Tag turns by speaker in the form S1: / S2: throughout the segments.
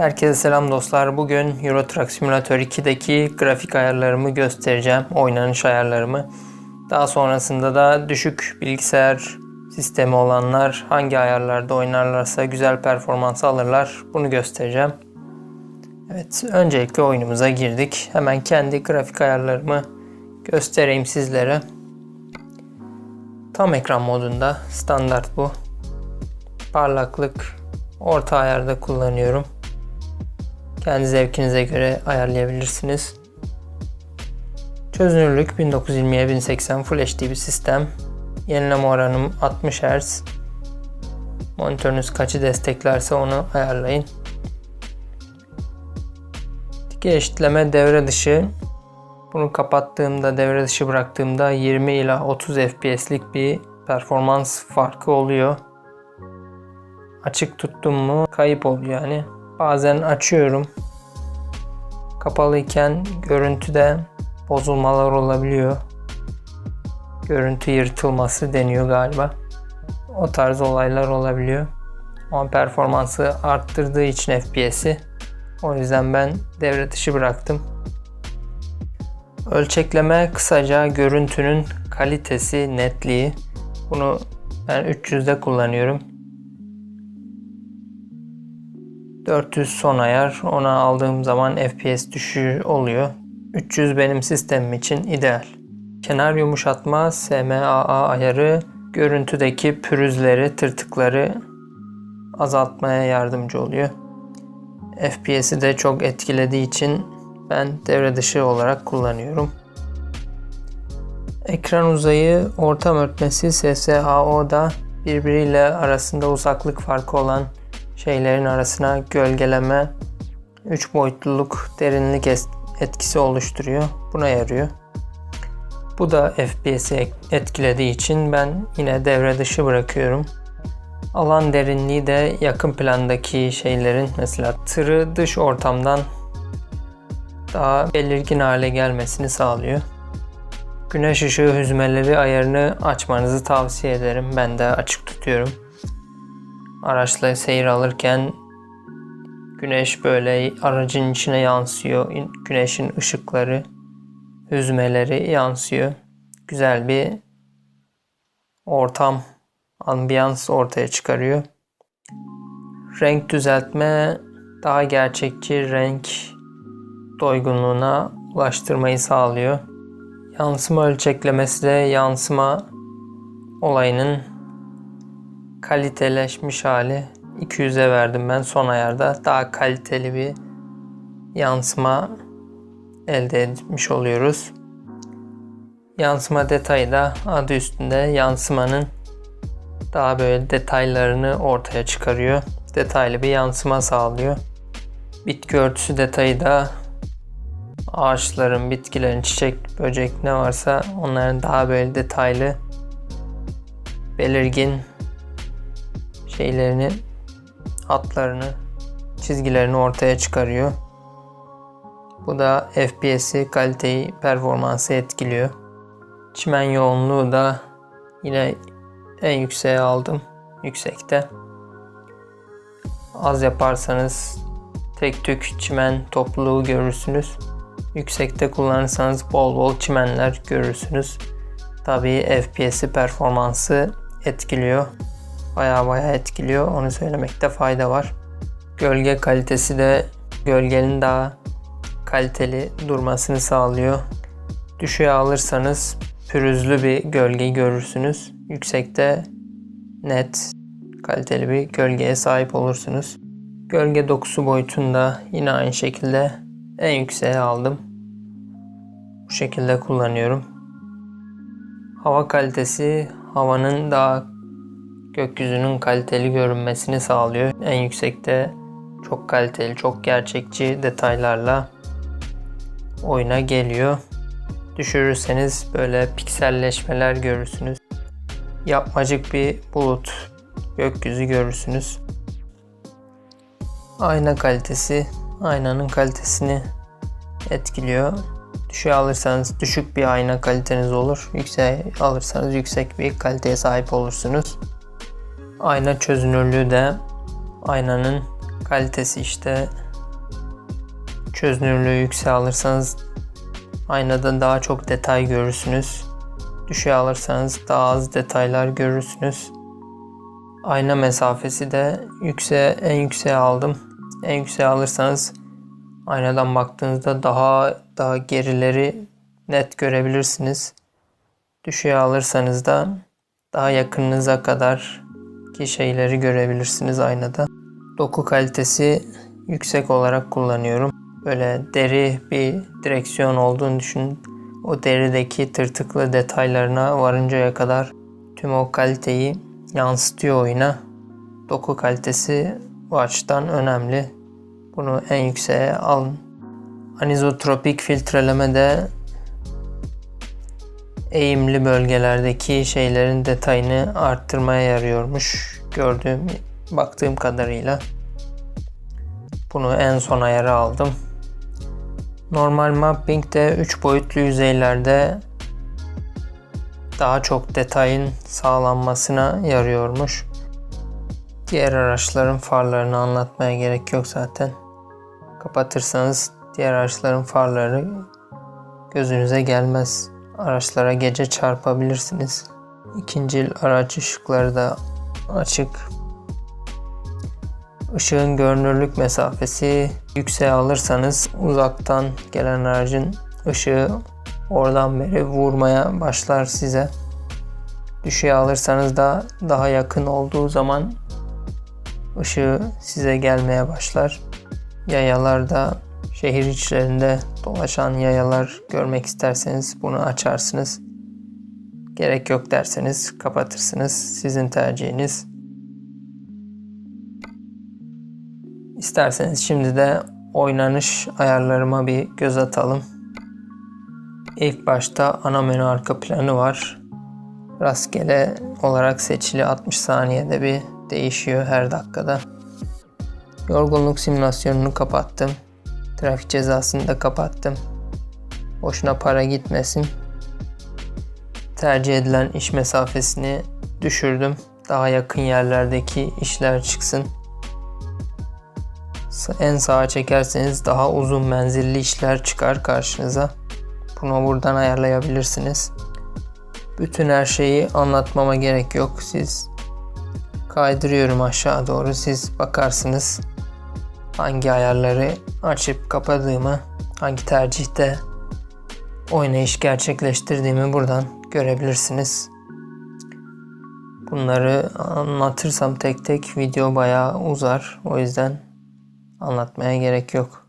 S1: Herkese selam dostlar. Bugün Euro Truck Simulator 2'deki grafik ayarlarımı göstereceğim. Oynanış ayarlarımı. Daha sonrasında da düşük bilgisayar sistemi olanlar hangi ayarlarda oynarlarsa güzel performans alırlar. Bunu göstereceğim. Evet, öncelikle oyunumuza girdik. Hemen kendi grafik ayarlarımı göstereyim sizlere. Tam ekran modunda standart bu. Parlaklık orta ayarda kullanıyorum. Kendi zevkinize göre ayarlayabilirsiniz. Çözünürlük 1920'ye 1080 Full HD bir sistem. Yenileme oranım 60 Hz. Monitörünüz kaçı desteklerse onu ayarlayın. Dikey eşitleme devre dışı. Bunu kapattığımda, devre dışı bıraktığımda 20 ila 30 FPS'lik bir performans farkı oluyor. Açık tuttum mu kayıp oluyor yani. Bazen açıyorum. Kapalıyken görüntüde bozulmalar olabiliyor. Görüntü yırtılması deniyor galiba. O tarz olaylar olabiliyor. Ama performansı arttırdığı için FPS'i o yüzden ben devre dışı bıraktım. Ölçekleme kısaca görüntünün kalitesi, netliği. Bunu ben 300'de kullanıyorum. 400 son ayar. Ona aldığım zaman FPS düşüğü oluyor. 300 benim sistemim için ideal. Kenar yumuşatma SMAA ayarı görüntüdeki pürüzleri, tırtıkları azaltmaya yardımcı oluyor. FPS'i de çok etkilediği için ben devre dışı olarak kullanıyorum. Ekran uzayı ortam örtmesi SSAO'da birbiriyle arasında uzaklık farkı olan şeylerin arasına gölgeleme, 3 boyutluluk derinlik etkisi oluşturuyor. Buna yarıyor. Bu da FPS'i etkilediği için ben yine devre dışı bırakıyorum. Alan derinliği de yakın plandaki şeylerin mesela tırı dış ortamdan daha belirgin hale gelmesini sağlıyor. Güneş ışığı hüzmeleri ayarını açmanızı tavsiye ederim. Ben de açık tutuyorum araçla seyir alırken güneş böyle aracın içine yansıyor. Güneşin ışıkları, hüzmeleri yansıyor. Güzel bir ortam, ambiyans ortaya çıkarıyor. Renk düzeltme daha gerçekçi renk doygunluğuna ulaştırmayı sağlıyor. Yansıma ölçeklemesi de yansıma olayının kaliteleşmiş hali 200'e verdim ben son ayarda. Daha kaliteli bir yansıma elde etmiş oluyoruz. Yansıma detayı da adı üstünde yansımanın daha böyle detaylarını ortaya çıkarıyor. Detaylı bir yansıma sağlıyor. Bitki örtüsü detayı da ağaçların, bitkilerin, çiçek, böcek ne varsa onların daha böyle detaylı, belirgin şeylerini, hatlarını, çizgilerini ortaya çıkarıyor. Bu da FPS'i, kaliteyi, performansı etkiliyor. Çimen yoğunluğu da yine en yükseğe aldım. Yüksekte. Az yaparsanız tek tük çimen topluluğu görürsünüz. Yüksekte kullanırsanız bol bol çimenler görürsünüz. Tabii FPS'i performansı etkiliyor baya baya etkiliyor. Onu söylemekte fayda var. Gölge kalitesi de gölgenin daha kaliteli durmasını sağlıyor. Düşüğe alırsanız pürüzlü bir gölgeyi görürsünüz. Yüksekte net kaliteli bir gölgeye sahip olursunuz. Gölge dokusu boyutunda yine aynı şekilde en yükseğe aldım. Bu şekilde kullanıyorum. Hava kalitesi havanın daha gökyüzünün kaliteli görünmesini sağlıyor. En yüksekte çok kaliteli, çok gerçekçi detaylarla oyuna geliyor. Düşürürseniz böyle pikselleşmeler görürsünüz. Yapmacık bir bulut, gökyüzü görürsünüz. Ayna kalitesi, aynanın kalitesini etkiliyor. Düşüğe alırsanız düşük bir ayna kaliteniz olur. Yüksek alırsanız yüksek bir kaliteye sahip olursunuz. Ayna çözünürlüğü de aynanın kalitesi işte çözünürlüğü yüksek alırsanız aynada daha çok detay görürsünüz. Düşüğe alırsanız daha az detaylar görürsünüz. Ayna mesafesi de yükseğe, en yükseğe aldım. En yükseğe alırsanız aynadan baktığınızda daha daha gerileri net görebilirsiniz. Düşüğe alırsanız da daha yakınınıza kadar ki şeyleri görebilirsiniz aynada. Doku kalitesi yüksek olarak kullanıyorum. Böyle deri bir direksiyon olduğunu düşünün. O derideki tırtıklı detaylarına varıncaya kadar tüm o kaliteyi yansıtıyor oyuna. Doku kalitesi bu açıdan önemli. Bunu en yükseğe alın. Anizotropik filtreleme de eğimli bölgelerdeki şeylerin detayını arttırmaya yarıyormuş. Gördüğüm, baktığım kadarıyla. Bunu en son ayara aldım. Normal mapping de 3 boyutlu yüzeylerde daha çok detayın sağlanmasına yarıyormuş. Diğer araçların farlarını anlatmaya gerek yok zaten. Kapatırsanız diğer araçların farları gözünüze gelmez. Araçlara gece çarpabilirsiniz. İkinci araç ışıkları da açık. Işığın görünürlük mesafesi yükseğe alırsanız uzaktan gelen aracın ışığı oradan beri vurmaya başlar size. Düşüğe alırsanız da daha yakın olduğu zaman ışığı size gelmeye başlar. Yayalarda şehir içlerinde dolaşan yayalar görmek isterseniz bunu açarsınız. Gerek yok derseniz kapatırsınız. Sizin tercihiniz. İsterseniz şimdi de oynanış ayarlarıma bir göz atalım. İlk başta ana menü arka planı var. Rastgele olarak seçili 60 saniyede bir değişiyor her dakikada. Yorgunluk simülasyonunu kapattım. Trafik cezasını da kapattım. Boşuna para gitmesin. Tercih edilen iş mesafesini düşürdüm. Daha yakın yerlerdeki işler çıksın. En sağa çekerseniz daha uzun menzilli işler çıkar karşınıza. Bunu buradan ayarlayabilirsiniz. Bütün her şeyi anlatmama gerek yok. Siz kaydırıyorum aşağı doğru. Siz bakarsınız hangi ayarları açıp kapadığımı, hangi tercihte oynayış gerçekleştirdiğimi buradan görebilirsiniz. Bunları anlatırsam tek tek video bayağı uzar. O yüzden anlatmaya gerek yok.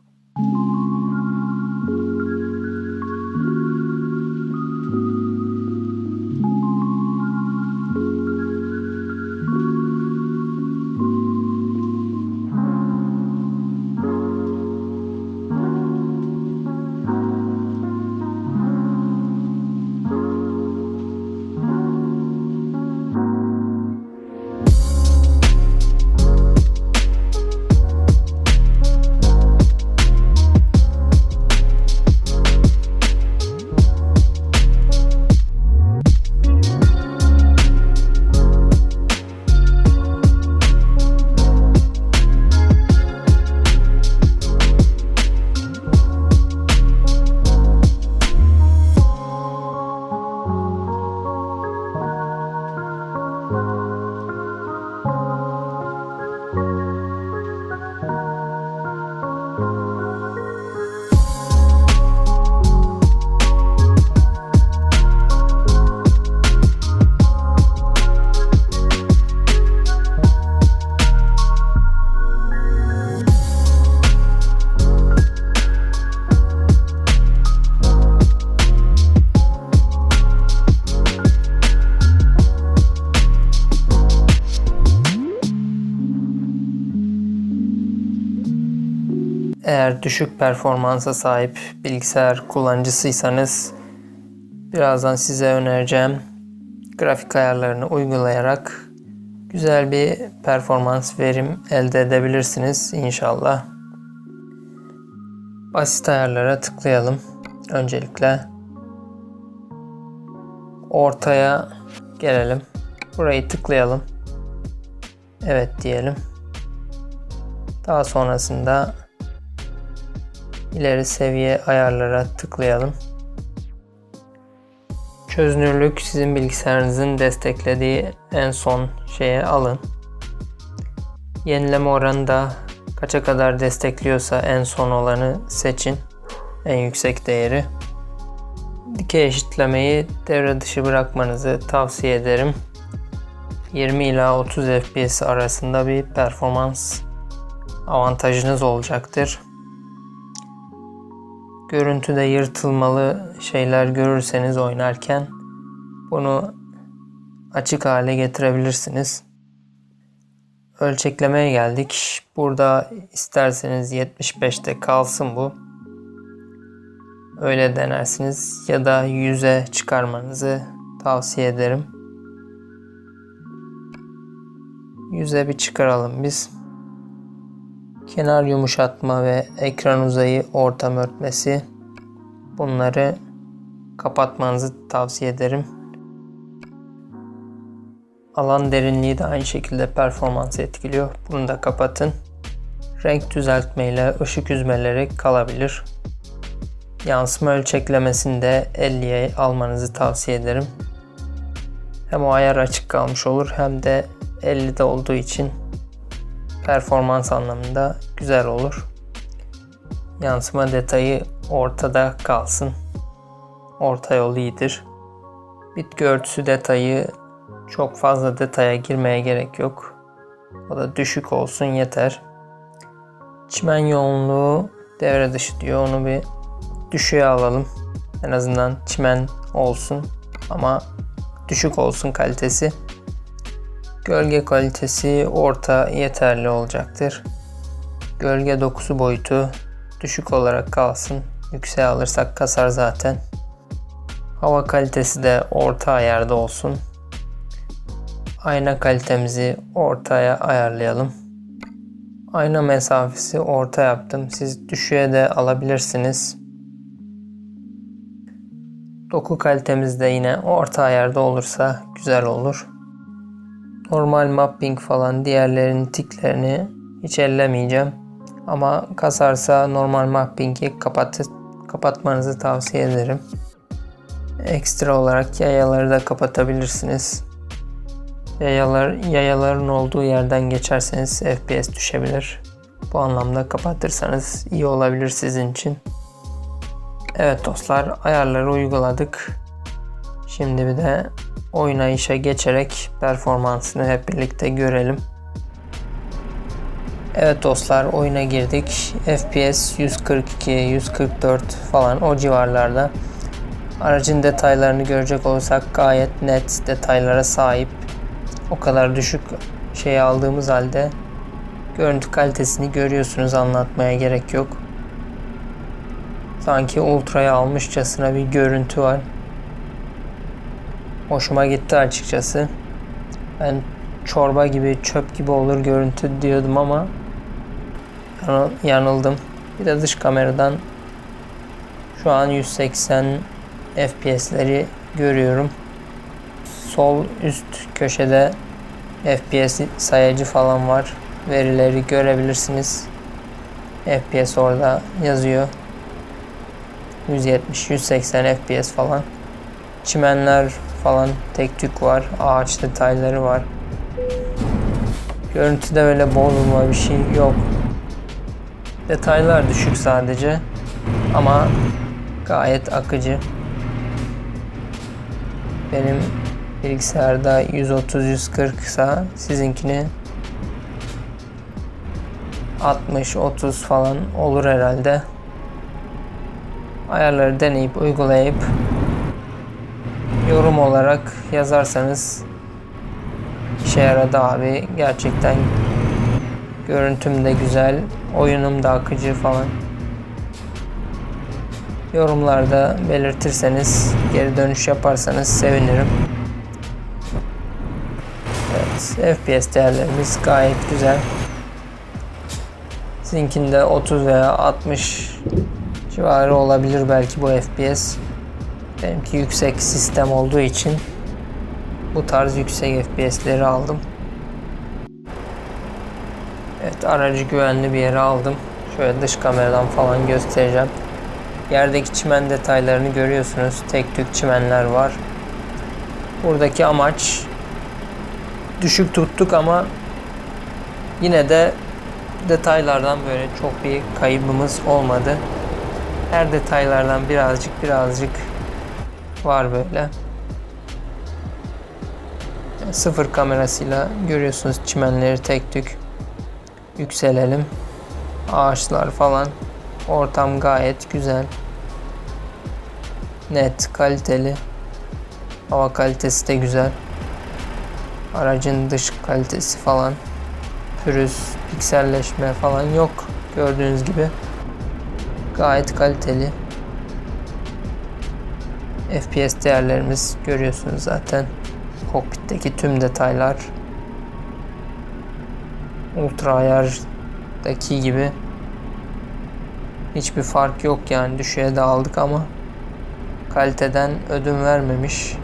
S1: Eğer düşük performansa sahip bilgisayar kullanıcısıysanız birazdan size önereceğim grafik ayarlarını uygulayarak güzel bir performans verim elde edebilirsiniz inşallah. Basit ayarlara tıklayalım. Öncelikle ortaya gelelim. Burayı tıklayalım. Evet diyelim. Daha sonrasında ileri seviye ayarlara tıklayalım. Çözünürlük sizin bilgisayarınızın desteklediği en son şeye alın. Yenileme oranı da kaça kadar destekliyorsa en son olanı seçin. En yüksek değeri. Dikey eşitlemeyi devre dışı bırakmanızı tavsiye ederim. 20 ila 30 FPS arasında bir performans avantajınız olacaktır. Görüntüde yırtılmalı şeyler görürseniz oynarken bunu açık hale getirebilirsiniz. Ölçeklemeye geldik. Burada isterseniz 75'te kalsın bu. Öyle denersiniz ya da 100'e çıkarmanızı tavsiye ederim. 100'e bir çıkaralım biz. Kenar yumuşatma ve ekran uzayı ortam örtmesi bunları kapatmanızı tavsiye ederim. Alan derinliği de aynı şekilde performansı etkiliyor. Bunu da kapatın. Renk düzeltme ile ışık üzmeleri kalabilir. Yansıma ölçeklemesini de 50'ye almanızı tavsiye ederim. Hem o ayar açık kalmış olur hem de 50'de olduğu için performans anlamında güzel olur. Yansıma detayı ortada kalsın. Orta yol iyidir. Bitki örtüsü detayı çok fazla detaya girmeye gerek yok. O da düşük olsun yeter. Çimen yoğunluğu devre dışı diyor. Onu bir düşüğe alalım. En azından çimen olsun ama düşük olsun kalitesi. Gölge kalitesi orta yeterli olacaktır. Gölge dokusu boyutu düşük olarak kalsın. Yükseğe alırsak kasar zaten. Hava kalitesi de orta ayarda olsun. Ayna kalitemizi ortaya ayarlayalım. Ayna mesafesi orta yaptım. Siz düşüğe de alabilirsiniz. Doku kalitemiz de yine orta ayarda olursa güzel olur. Normal mapping falan diğerlerinin tiklerini hiç ellemeyeceğim. Ama kasarsa normal mapping'i kapat kapatmanızı tavsiye ederim. Ekstra olarak yayaları da kapatabilirsiniz. Yayalar, yayaların olduğu yerden geçerseniz FPS düşebilir. Bu anlamda kapatırsanız iyi olabilir sizin için. Evet dostlar ayarları uyguladık. Şimdi bir de oynayışa geçerek performansını hep birlikte görelim. Evet dostlar oyuna girdik. FPS 142, 144 falan o civarlarda. Aracın detaylarını görecek olursak gayet net detaylara sahip. O kadar düşük şey aldığımız halde görüntü kalitesini görüyorsunuz anlatmaya gerek yok. Sanki ultra'ya almışçasına bir görüntü var. Hoşuma gitti açıkçası. Ben çorba gibi çöp gibi olur görüntü diyordum ama yanıldım. Bir de dış kameradan şu an 180 FPS'leri görüyorum. Sol üst köşede FPS sayacı falan var. Verileri görebilirsiniz. FPS orada yazıyor. 170 180 FPS falan. Çimenler falan tek tük var. Ağaç detayları var. Görüntüde öyle bozulma bir şey yok. Detaylar düşük sadece. Ama gayet akıcı. Benim bilgisayarda 130-140 ise sizinkini 60-30 falan olur herhalde. Ayarları deneyip uygulayıp yorum olarak yazarsanız işe yaradı abi. Gerçekten görüntüm de güzel, oyunum da akıcı falan. Yorumlarda belirtirseniz, geri dönüş yaparsanız sevinirim. Evet, FPS değerlerimiz gayet güzel. Sizinkinde 30 veya 60 civarı olabilir belki bu FPS. Benimki yüksek sistem olduğu için bu tarz yüksek FPS'leri aldım. Evet aracı güvenli bir yere aldım. Şöyle dış kameradan falan göstereceğim. Yerdeki çimen detaylarını görüyorsunuz. Tek tük çimenler var. Buradaki amaç düşük tuttuk ama yine de detaylardan böyle çok bir kaybımız olmadı. Her detaylardan birazcık birazcık var böyle. Sıfır kamerasıyla görüyorsunuz çimenleri tek tük yükselelim. Ağaçlar falan. Ortam gayet güzel. Net, kaliteli. Hava kalitesi de güzel. Aracın dış kalitesi falan. Pürüz, pikselleşme falan yok. Gördüğünüz gibi. Gayet kaliteli. FPS değerlerimiz görüyorsunuz zaten. Kokpitteki tüm detaylar ultra ayardaki gibi hiçbir fark yok yani düşüğe de aldık ama kaliteden ödün vermemiş.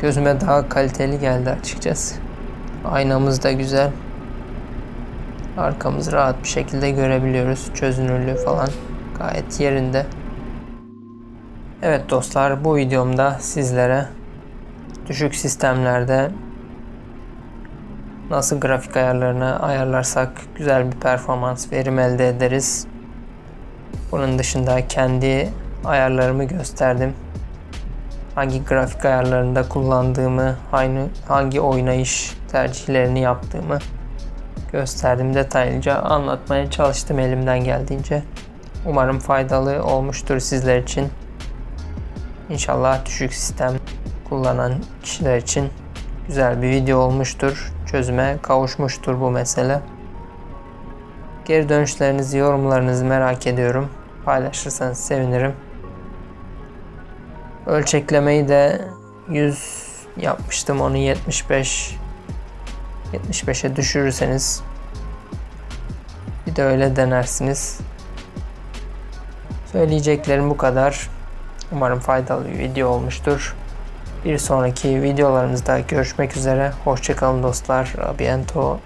S1: Gözüme daha kaliteli geldi açıkçası. Aynamız da güzel. Arkamızı rahat bir şekilde görebiliyoruz. Çözünürlüğü falan gayet yerinde. Evet dostlar bu videomda sizlere düşük sistemlerde nasıl grafik ayarlarını ayarlarsak güzel bir performans verim elde ederiz. Bunun dışında kendi ayarlarımı gösterdim. Hangi grafik ayarlarında kullandığımı, hangi, hangi oynayış tercihlerini yaptığımı gösterdim. Detaylıca anlatmaya çalıştım elimden geldiğince. Umarım faydalı olmuştur sizler için. İnşallah düşük sistem kullanan kişiler için güzel bir video olmuştur. Çözüme kavuşmuştur bu mesele. Geri dönüşlerinizi, yorumlarınızı merak ediyorum. Paylaşırsanız sevinirim. Ölçeklemeyi de 100 yapmıştım. Onu 75 75'e düşürürseniz bir de öyle denersiniz. Söyleyeceklerim bu kadar. Umarım faydalı bir video olmuştur. Bir sonraki videolarımızda görüşmek üzere. Hoşçakalın dostlar. A bientôt.